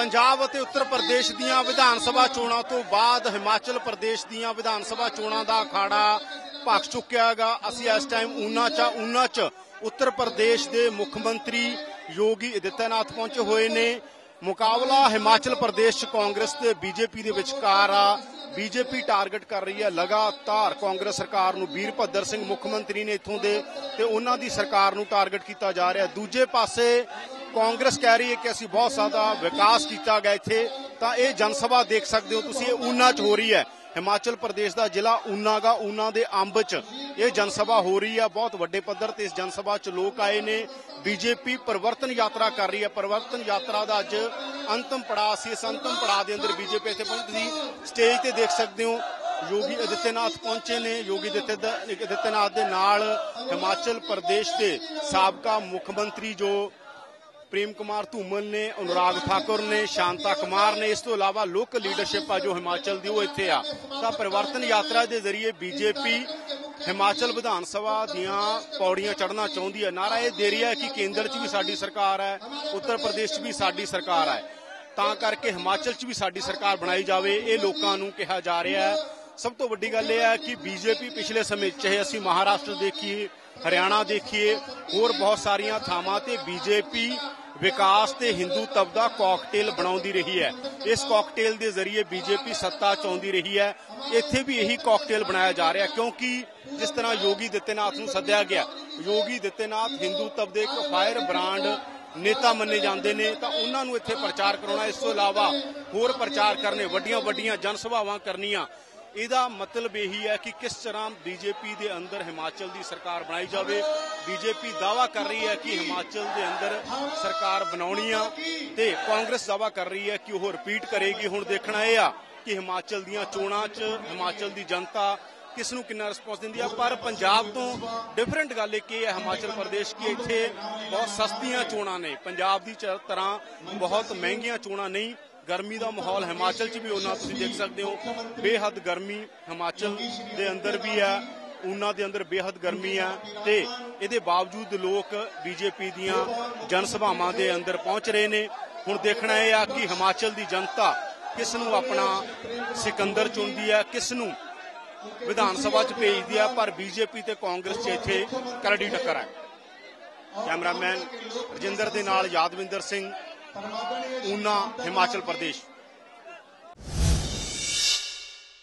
ਪੰਜਾਬ ਅਤੇ ਉੱਤਰ ਪ੍ਰਦੇਸ਼ ਦੀਆਂ ਵਿਧਾਨ ਸਭਾ ਚੋਣਾਂ ਤੋਂ ਬਾਅਦ ਹਿਮਾਚਲ ਪ੍ਰਦੇਸ਼ ਦੀਆਂ ਵਿਧਾਨ ਸਭਾ ਚੋਣਾਂ ਦਾ ਅਖਾੜਾ ਭਖ ਚੁੱਕਿਆ ਹੈਗਾ। ਅਸੀਂ ਇਸ ਟਾਈਮ ਊਨਾ ਚ ਊਨਾ ਚ ਉੱਤਰ ਪ੍ਰਦੇਸ਼ ਦੇ ਮੁੱਖ ਮੰਤਰੀ ਯੋਗੀ ਆਦਿੱਤਿਆਨਾਥ ਪਹੁੰਚੇ ਹੋਏ ਨੇ। ਮੁਕਾਬਲਾ ਹਿਮਾਚਲ ਪ੍ਰਦੇਸ਼ ਚ ਕਾਂਗਰਸ ਤੇ ਬੀਜੇਪੀ ਦੇ ਵਿਚਕਾਰ ਆ। ਬੀਜੇਪੀ ਟਾਰਗੇਟ ਕਰ ਰਹੀ ਹੈ ਲਗਾਤਾਰ। ਕਾਂਗਰਸ ਸਰਕਾਰ ਨੂੰ ਵੀਰਭੱਦਰ ਸਿੰਘ ਮੁੱਖ ਮੰਤਰੀ ਨੇ ਇੱਥੋਂ ਦੇ ਤੇ ਉਹਨਾਂ ਦੀ ਸਰਕਾਰ ਨੂੰ ਟਾਰਗੇਟ ਕੀਤਾ ਜਾ ਰਿਹਾ। ਦੂਜੇ ਪਾਸੇ ਕਾਂਗਰਸ ਕਹਿ ਰਹੀ ਹੈ ਕਿ ਅਸੀਂ ਬਹੁਤ ਜ਼ਿਆਦਾ ਵਿਕਾਸ ਕੀਤਾ ਗਿਆ ਇੱਥੇ, ਤਾਂ ਇਹ ਜਨਸਭਾ ਦੇਖ ਸਕਦੇ ਹੋ ਤੁਸੀਂ, ਇਹ ਊਨਾ 'ਚ ਹੋ ਰਹੀ ਹੈ। ਹਿਮਾਚਲ ਪ੍ਰਦੇਸ਼ ਦਾ ਜ਼ਿਲ੍ਹਾ ਊਨਾ ਗਾ, ਊਨਾ ਦੇ ਅੰਬ 'ਚ ਇਹ ਜਨਸਭਾ ਹੋ ਰਹੀ ਹੈ, ਬਹੁਤ ਵੱਡੇ ਪੱਧਰ ਤੇ ਇਸ ਜਨ 'ਚ ਲੋਕ ਆਏ ਨੇ। ਬੀਜੇਪੀ ਪਰਿਵਰਤਨ ਯਾਤਰਾ ਕਰ ਰਹੀ ਹੈ, ਪਰਿਵਰਤਨ ਯਾਤਰਾ ਦਾ ਅੱਜ ਅੰਤਮ ਪੜਾਅ ਸੀ, ਇਸ ਅੰਤਮ ਪੜਾਅ ਦੇ ਅੰਦਰ ਬੀਜੇਪੀ ਇੱਥੇ ਪਹੁੰਚੀ। ਸੀ ਸਟੇਜ ਤੇ ਦੇਖ ਸਕਦੇ ਹੋ, ਯੋਗੀ ਆਦਿੱਤਿਆਨਾਥ ਪਹੁੰਚੇ ਨੇ, ਯੋਗੀ ਆਦਿੱਤਿਆ- ਦੇ ਨਾਲ ਹਿਮਾਚਲ ਪ੍ਰਦੇਸ਼ ਦੇ ਸਾਬਕਾ ਮੁੱਖ ਮੰਤਰੀ ਜੋ ਪ੍ਰੇਮ ਕੁਮਾਰ ਧੂਮਲ ਨੇ, ਅਨੁਰਾਗ ਠਾਕੁਰ ਨੇ, ਸ਼ਾਂਤਾ ਕੁਮਾਰ ਨੇ, ਇਸ ਤੋਂ ਇਲਾਵਾ ਲੋਕਲ ਲੀਡਰਸ਼ਿਪ ਆ ਜੋ ਹਿਮਾਚਲ ਦੀ ਉਹ ਇੱਥੇ ਆ। ਤਾਂ ਪਰਿਵਰਤਨ ਯਾਤਰਾ ਦੇ ਜ਼ਰੀਏ ਬੀਜੇਪੀ ਹਿਮਾਚਲ ਵਿਧਾਨ ਸਭਾ ਦੀਆਂ ਪੌੜੀਆਂ ਚੜ੍ਹਨਾ ਚਾਹੁੰਦੀ ਹੈ। ਨਾਰਾ ਇਹ ਦੇ ਰਹੀ ਹੈ ਕਿ ਕੇਂਦਰ 'ਚ ਵੀ ਸਾਡੀ ਸਰਕਾਰ ਹੈ, ਉੱਤਰ ਪ੍ਰਦੇਸ਼ 'ਚ ਵੀ ਸਾਡੀ ਸਰਕਾਰ ਹੈ। ਤਾਂ ਕਰਕੇ ਹਿਮਾਚਲ 'ਚ ਵੀ ਸਾਡੀ ਸਰਕਾਰ ਬਣਾਈ ਜਾਵੇ, ਇਹ ਲੋਕਾਂ ਨੂੰ ਕਿਹਾ ਜਾ ਰਿਹਾ ਹੈ। ਸਭ ਤੋਂ ਵੱਡੀ ਗੱਲ ਇਹ ਹੈ ਕਿ ਬੀਜੇਪੀ ਪਿਛਲੇ ਸਮੇਂ, ਚਾਹੇ ਅਸੀਂ ਮਹਾਰਾਸ਼ਟਰ ਦੇਖੀਏ, ਹਰਿਆਣਾ ਦੇਖੀਏ, ਹੋਰ ਬਹੁਤ ਸਾਰੀਆਂ ਥਾਵਾਂ ਤੇ ਬੀਜੇਪੀ ਵਿਕਾਸ ਤੇ ਹਿੰਦੂਤਵ ਦਾ ਕਾਕਟੇਲ ਬਣਾਉਂਦੀ ਰਹੀ ਹੈ। ਇਸ ਕਾਕਟੇਲ ਦੇ ਜ਼ਰੀਏ ਬੀਜੇਪੀ ਸੱਤਾ ਚਾਹੁੰਦੀ ਰਹੀ ਹੈ। ਇੱਥੇ ਵੀ ਇਹੀ ਕਾਕਟੇਲ ਬਣਾਇਆ ਜਾ ਰਿਹਾ, ਕਿਉਂਕਿ ਜਿਸ ਤਰ੍ਹਾਂ ਯੋਗੀ ਦਿੱਤੇਨਾਥ ਨੂੰ ਸੱਦਿਆ ਗਿਆ, ਯੋਗੀ ਦਿੱਤੇਨਾਥ ਹਿੰਦੂਤਵ ਦੇ ਇੱਕ ਫਾਇਰ ਬ੍ਰਾਂਡ ਨੇਤਾ ਮੰਨੇ ਜਾਂਦੇ ਨੇ, ਤਾਂ ਉਹਨਾਂ ਨੂੰ ਇੱਥੇ ਪ੍ਰਚਾਰ ਕਰਾਉਣਾ, ਇਸ ਤੋਂ ਇਲਾਵਾ ਹੋਰ ਪ੍ਰਚਾਰ ਕਰਨੇ ਵੱਡੀਆਂ ਵੱਡੀਆਂ ਜਨ ਸਭਾਵਾਂ ਕਰਨੀਆਂ ਇਹਦਾ ਮਤਲਬ ਇਹੀ ਹੈ ਕਿ ਕਿਸ ਤਰ੍ਹਾਂ ਬੀਜੇਪੀ ਦੇ ਅੰਦਰ ਹਿਮਾਚਲ ਦੀ ਸਰਕਾਰ ਬਣਾਈ ਜਾਵੇ। ਬੀਜੇਪੀ ਦਾਵਾ ਕਰ ਰਹੀ ਹੈ ਕਿ ਹਿਮਾਚਲ ਦੇ ਅੰਦਰ ਸਰਕਾਰ ਬਣਾਉਣੀ ਆ ਤੇ ਕਾਂਗਰਸ ਦਾਵਾ ਕਰ ਰਹੀ ਹੈ ਕਿ ਉਹ ਰਿਪੀਟ ਕਰੇਗੀ। ਹੁਣ ਦੇਖਣਾ ਇਹ ਆ ਕਿ ਹਿਮਾਚਲ ਦੀਆਂ ਚੋਣਾਂ 'ਚ ਹਿਮਾਚਲ ਦੀ ਜਨਤਾ ਕਿਸ ਨੂੰ ਕਿੰਨਾ ਰਿਸਪੌਂਸ ਦਿੰਦੀ ਆ। ਪਰ ਪੰਜਾਬ ਤੋਂ ਡਿਫਰੈਂਟ ਗੱਲ ਇੱਕ ਇਹ ਹੈ ਹਿਮਾਚਲ ਪ੍ਰਦੇਸ਼ ਕਿ ਇੱਥੇ ਬਹੁਤ ਸਸਤੀਆਂ ਚੋਣਾਂ ਨੇ। ਪੰਜਾਬ ਦੀ ਚ- ਤਰ੍ਹਾਂ ਬਹੁਤ ਮਹਿੰਗੀਆਂ ਚੋਣਾਂ ਨਹੀਂ ਗਰਮੀ ਦਾ ਮਾਹੌਲ ਹਿਮਾਚਲ 'ਚ ਵੀ ਉਹਨਾਂ ਤੁਸੀਂ ਦੇਖ ਸਕਦੇ ਹੋ। ਬੇਹੱਦ ਗਰਮੀ ਹਿਮਾਚਲ ਦੇ ਅੰਦਰ ਵੀ ਹੈ, ਉਹਨਾਂ ਦੇ ਅੰਦਰ ਬੇਹੱਦ ਗਰਮੀ ਆ ਤੇ ਇਹਦੇ ਬਾਵਜੂਦ ਲੋਕ ਬੀਜੇਪੀ ਦੀਆਂ ਜਨ ਸਭਾਵਾਂ ਦੇ ਅੰਦਰ ਪਹੁੰਚ ਰਹੇ ਨੇ। ਹੁਣ ਦੇਖਣਾ ਇਹ ਆ ਕਿ ਹਿਮਾਚਲ ਦੀ ਜਨਤਾ ਕਿਸ ਨੂੰ ਆਪਣਾ ਸਿਕੰਦਰ ਚੁਣਦੀ ਹੈ, ਕਿਸ ਨੂੰ ਵਿਧਾਨ ਸਭਾ 'ਚ ਭੇਜਦੀ ਆ ਪਰ ਬੀਜੇਪੀ ਤੇ ਕਾਂਗਰਸ 'ਚ ਇੱਥੇ ਕਰੜੀ ਟੱਕਰ ਹੈ। ਕੈਮਰਾਮੈਨ ਰਜਿੰਦਰ ਦੇ ਨਾਲ ਯਾਦਵਿੰਦਰ ਸਿੰਘ ਊਨਾ ਹਿਮਾਚਲ ਪ੍ਰਦੇਸ਼।